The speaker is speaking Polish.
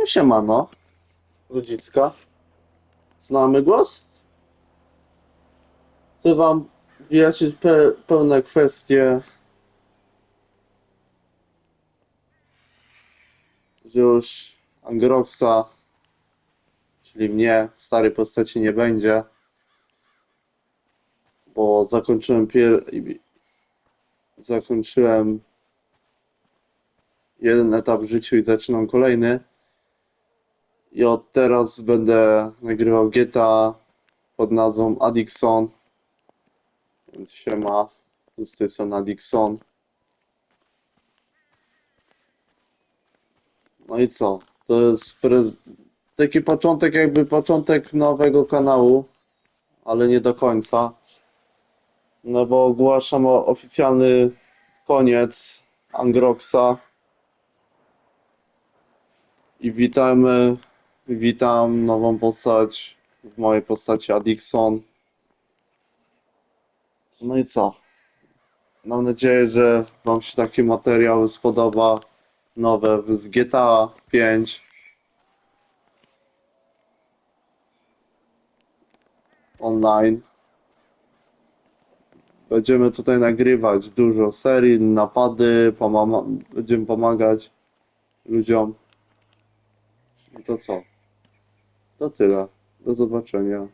No siemano, ludzicka. Znamy głos? Chcę wam wyjaśnić pe pełne kwestie, że już Angroxa, czyli mnie, starej postaci nie będzie, bo zakończyłem pier... zakończyłem jeden etap w życiu i zaczynam kolejny. I od teraz będę nagrywał GTA pod nazwą Addixon. Więc siema, z tej strony Addixon. No i co? To jest taki początek, jakby początek nowego kanału, ale nie do końca. No bo ogłaszam oficjalny koniec Angroxa. I witamy, witam nową postać w mojej postaci Addixon. No i co? Mam nadzieję, że Wam się taki materiał spodoba. Nowe z GTA 5. Online. Będziemy tutaj nagrywać dużo serii, napady, pomama- będziemy pomagać ludziom. No to co? To tyle. Do zobaczenia.